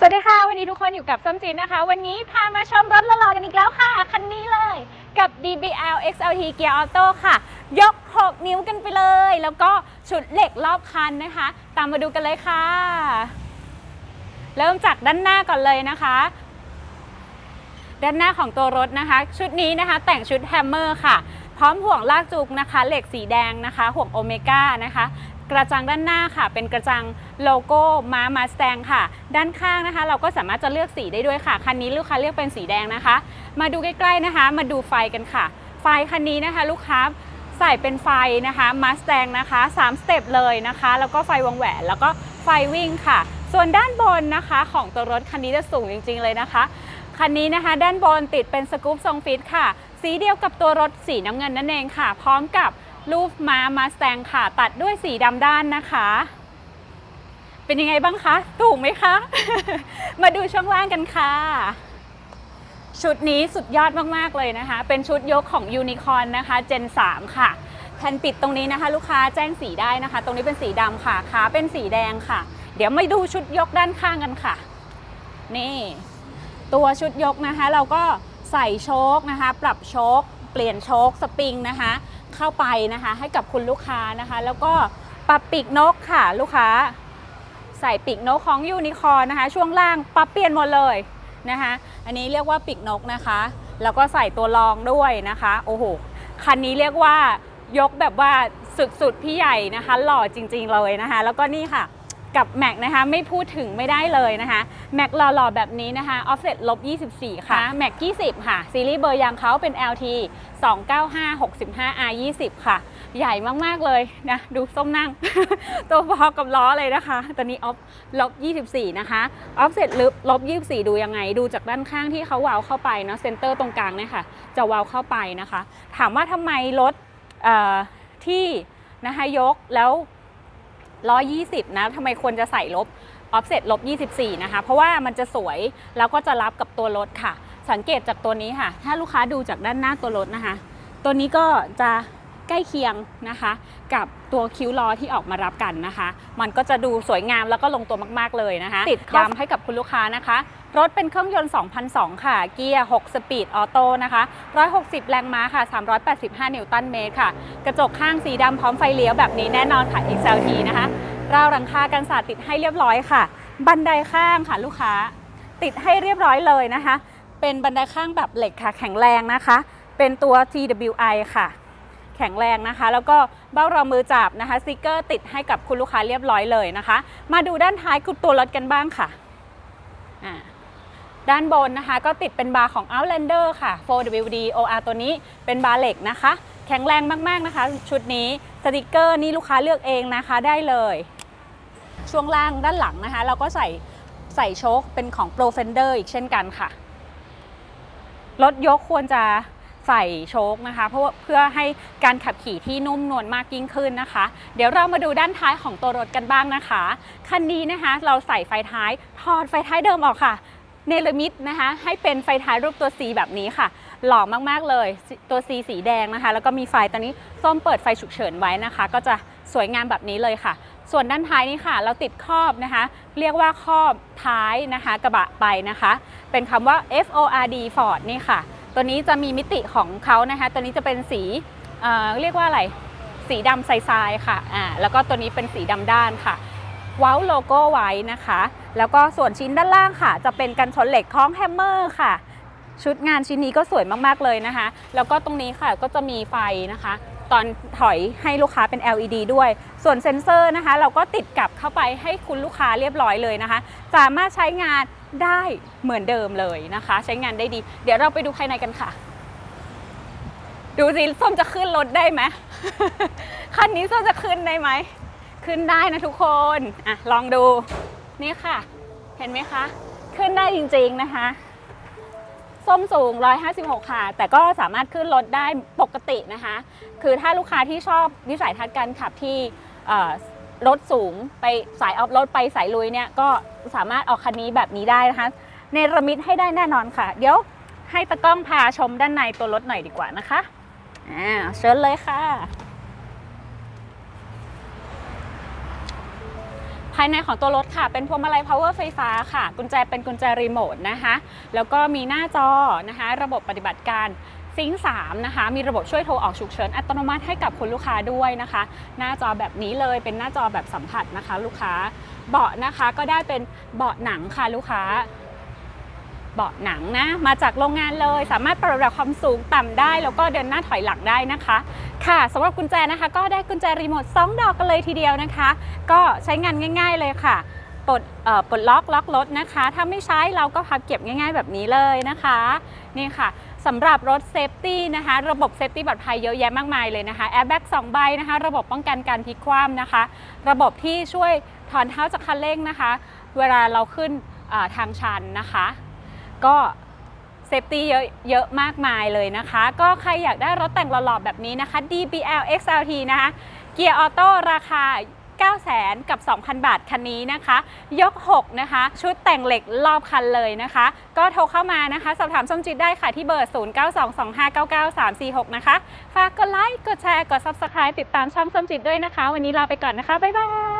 สวัสดีค่ะ วันนี้ทุกคนอยู่กับส้มจีนนะคะ วันนี้พามาชมรถหล่อๆกันอีกแล้วค่ะ คันนี้เลยกับ DBL XLT Gear Auto ค่ะ ยก 6 นิ้วกันไปเลย แล้วก็ชุดเหล็กรอบคันนะคะ ตามมาดูกันเลยค่ะ เริ่มจากด้านหน้าก่อนเลยนะคะ ด้านหน้าของตัวรถนะคะ ชุดนี้นะคะแต่งชุดแฮมเมอร์ค่ะ พร้อมห่วงลากจูงนะคะ เหล็กสีแดงนะคะ ห่วงโอเมก้านะคะ กระจังด้านหน้าค่ะ เป็นกระจังโลโก้ม้ามาสแตงค่ะ ด้านข้างนะคะ เราก็สามารถจะเลือกสีได้ด้วยค่ะ คันนี้ลูกค้าเลือกเป็นสีแดงนะคะ มาดูใกล้ๆนะคะ มาดูไฟกันค่ะ ไฟคันนี้นะคะ ลูกค้าใส่เป็นไฟนะคะมาสแตงนะคะ3สเต็ปเลยนะคะ แล้วก็ไฟวงแหวนแล้วก็ไฟวิ่งค่ะ ส่วนด้านบนนะคะของตัวรถคันนี้จะสูงจริง ๆ เลยนะคะ คันนี้นะคะ ด้านบนติดเป็นสกู๊ปทรงฟิตค่ะ สีเดียวกับตัวรถสีน้ำเงินนั่นเองค่ะ พร้อมกับรูปม้ามาสแตงค่ะ ตัดด้วยสีดำด้านนะคะ เป็นยังไงบ้างคะ ถูกไหมคะ มาดูช่วงล่างกันค่ะ ชุดนี้สุดยอดมากๆเลยนะคะ เป็นชุดยกของยูนิคอ n นะคะ Gen 3ค่ะ แผ่นปิดตรงนี้นะคะ ลูกค้าแจ้งสีได้นะคะ ตรงนี้เป็นสีดำค่ะขาเป็นสีแดงค่ะ เดี๋ยวมาดูชุดยกด้านข้างกันค่ะ นี่ ตัวชุดยกนะคะ เราก็ใส่โชคนะคะ ปรับโชคเปลี่ยนโชคสปริงนะคะ เข้าไปนะคะให้กับคุณลูกค้านะคะ แล้วก็ปรับปีกนกค่ะลูกค้า ใส่ปีกนกของยูนิคอร์นะคะ ช่วงล่างปรับเปลี่ยนหมดเลยนะคะ อันนี้เรียกว่าปีกนกนะคะ แล้วก็ใส่ตัวรองด้วยนะคะโอ้โหคันนี้เรียกว่ายกแบบว่าสุดๆพี่ใหญ่นะคะ หล่อจริง ๆเลยนะคะ แล้วก็นี่ค่ะ กับแม็กนะคะไม่พูดถึงไม่ได้เลยนะคะแม็กหล่อๆแบบนี้นะคะออฟเซ็ตลบ24 ค่ะแม็ก20 ค่ะ ซีรีส์เบอร์ยางเขาเป็น LT 295 65 R 20ค่ะ ใหญ่มากๆเลยนะดูส้มนั่ง ตัวพอกับล้อเลยนะคะตอนนี้ออฟลบ24 นะคะออฟเซ็ตลบลบ24 ดูยังไง ดูจากด้านข้างที่เขาวาวเข้าไปเนาะเซนเตอร์ตรงกลางเนี่ยค่ะ จะวาวเข้าไปนะคะ ถามว่าทำไมรถเอ่อที่นะคะยกแล้ว 120 นะทำไมควรจะใส่ลบออฟเซตลบ 24 นะคะ เพราะว่ามันจะสวย แล้วก็จะรับกับตัวรถค่ะ สังเกตจากตัวนี้ค่ะ ถ้าลูกค้าดูจากด้านหน้าตัวรถนะคะ ตัวนี้ก็จะ ใกล้เคียงนะคะ กับตัวคิ้วล้อที่ออกมารับกันนะคะ มันก็จะดูสวยงามแล้วก็ลงตัวมากๆเลยนะคะ ติดย้ำให้กับคุณลูกค้านะคะ รถเป็นเครื่องยนต์ 2002 ค่ะ เกียร์ 6 สปีดออโต้นะคะ 160 แรงม้าค่ะ 385 นิวตันเมตรค่ะ กระจกข้างสีดำพร้อมไฟเลี้ยวแบบนี้แน่นอนค่ะ XLT นะคะราวหลังคากันสาดติดให้เรียบร้อยค่ะ บันไดข้างค่ะลูกค้า ติดให้เรียบร้อยเลยนะคะ เป็นบันไดข้างแบบเหล็กค่ะ แข็งแรงนะคะ เป็นตัว TWI ค่ะ แข็งแรงนะคะ แล้วก็เบ้ารองมือจับนะคะสติกเกอร์ติดให้กับคุณลูกค้าเรียบร้อยเลยนะคะ มาดูด้านท้ายกุณตัวรถกันบ้างค่ะด้านบนนะคะ ก็ติดเป็นบาร์ของ Outlander ค่ะ 4WD OR ตัวนี้เป็นบาร์เหล็กนะคะ แข็งแรงมากๆนะคะ ชุดนี้สติกเกอร์นี่ลูกค้าเลือกเองนะคะได้เลย ช่วงล่างด้านหลังนะคะ เราก็ใส่ใส่โชคเป็นของ Pro Fender อีกเช่นกันค่ะรถยกควรจะ ใส่โชคนะคะ เพราะว่าเพื่อให้การขับขี่ที่นุ่มนวลมากยิ่งขึ้นนะคะ เดี๋ยวเรามาดูด้านท้ายของตัวรถกันบ้างนะคะ คันนี้นะคะเราใส่ไฟท้ายถอดไฟท้ายเดิมออกค่ะเนลมิดนะคะให้เป็นไฟท้ายรูปตัว C แบบนี้ค่ะ หล่อมากๆเลยตัว C สีแดงนะคะ แล้วก็มีไฟตอนนี้ส้มเปิดไฟฉุกเฉินไว้นะคะ ก็จะสวยงามแบบนี้เลยค่ะ ส่วนด้านท้ายนี่ค่ะ เราติดครอบนะคะ เรียกว่าครอบท้ายนะคะ กระบะไปนะคะ เป็นคำว่า F O R D Ford นี่ค่ะ ตัวนี้จะมีมิติของเขานะคะ ตัวนี้จะเป็นสีเเรียกว่าอะไร สีดำทรายๆค่ะอ่าแล้วก็ตัวนี้เป็นสีดำด้านค่ะเว้าโลโก้ไว้นะคะ แล้วก็ส่วนชิ้นด้านล่างค่ะ จะเป็นกันชนเหล็กคล้องแฮมเมอร์ค่ะ ชุดงานชิ้นนี้ก็สวยมากๆเลยนะคะ แล้วก็ตรงนี้ค่ะก็จะมีไฟนะคะ ตอนถอยให้ลูกค้าเป็น LED ด้วย ส่วนเซ็นเซอร์นะคะ เราก็ติดกลับเข้าไปให้คุณลูกค้าเรียบร้อยเลยนะคะ สามารถใช้งาน ได้เหมือนเดิมเลยนะคะ ใช้งานได้ดี เดี๋ยวเราไปดูภายในกันค่ะ ดูสิส้มจะขึ้นรถได้ไหมคันนี้ส้มจะขึ้นได้ไหม ขึ้นได้นะทุกคนอะลองดูนี่ค่ะ เห็นไหมคะ ขึ้นได้จริง ๆนะคะส้มสูง 156 ค่ะ แต่ก็สามารถขึ้นรถได้ปกตินะคะ คือถ้าลูกค้าที่ชอบวิสัยทัศน์การขับที่ รถสูงไปสายออฟรถไปสายลุยเนี่ยก็สามารถออกคันนี้แบบนี้ได้นะคะเนรมิตให้ได้แน่นอนค่ะ เดี๋ยวให้ตะกล้องพาชมด้านในตัวรถหน่อยดีกว่านะคะอ่าเชิญเลยค่ะภภายในของตัวรถค่ะ เป็นพวงมาลัย power ไฟฟ้าค่ะ กุญแจเป็นกุญแจรีโมทนะคะ แล้วก็มีหน้าจอนะคะ ระบบปฏิบัติการ ซิงค์3นะคะ มีระบบช่วยโทรออกฉุกเฉินอัตโนมัติให้กับคุณลูกค้าด้วยนะคะ หน้าจอแบบนี้เลยเป็นหน้าจอแบบสัมผัสนะคะ ลูกค้าเบาะนะคะก็ได้เป็นเบาะหนังค่ะลูกค้าเบาะหนังนะมาจากโรงงานเลย สามารถปรับระดับความสูงต่ำได้ แล้วก็เดินหน้าถอยหลังได้นะคะ ค่ะสำหรับกุญแจนะคะ ก็ได้กุญแจรีโมท2ดอกกันเลยทีเดียวนะคะ ก็ใช้งานง่าย ๆเลยค่ะ ปลดปลดล็อกล็อกรถนะคะ ถ้าไม่ใช้เราก็พับเก็บง่าย ๆ แบบนี้เลยนะคะนี่ค่ะสำหรับรถเซฟตี้นะคะ ระบบเซฟตี้ปลอดภัยเยอะแยะมากมายเลยนะคะแอร์แบ็ก2ใบนะคะ ระบบป้องกันการพลิกคว่ำนะคะ ระบบที่ช่วยถอนเท้าจากคันเร่งนะคะ เวลาเราขึ้นทางชันนะคะ ก็เซฟตี้เยอะเยอะมากมายเลยนะคะ ก็ใครอยากได้รถแต่งหล่อๆแบบนี้นะคะ DBL XLT นะคะ เกียร์ออโต้ราคา 9 0 0 0 0 0กับ 2,000 บาทคันนี้นะคะ ยก 6 นะคะ ชุดแต่งเหล็กรอบคันเลยนะคะ ก็โทรเข้ามานะคะ สอบถามส้มจิตได้ค่ะที่เบอร์ 0922599346 นะคะ ฝากกดไลค์ กดแชร์ กด Subscribe ติดตามช่องส้มจิตด้วยนะคะ วันนี้ลาไปก่อนนะคะ บ๊ายบาย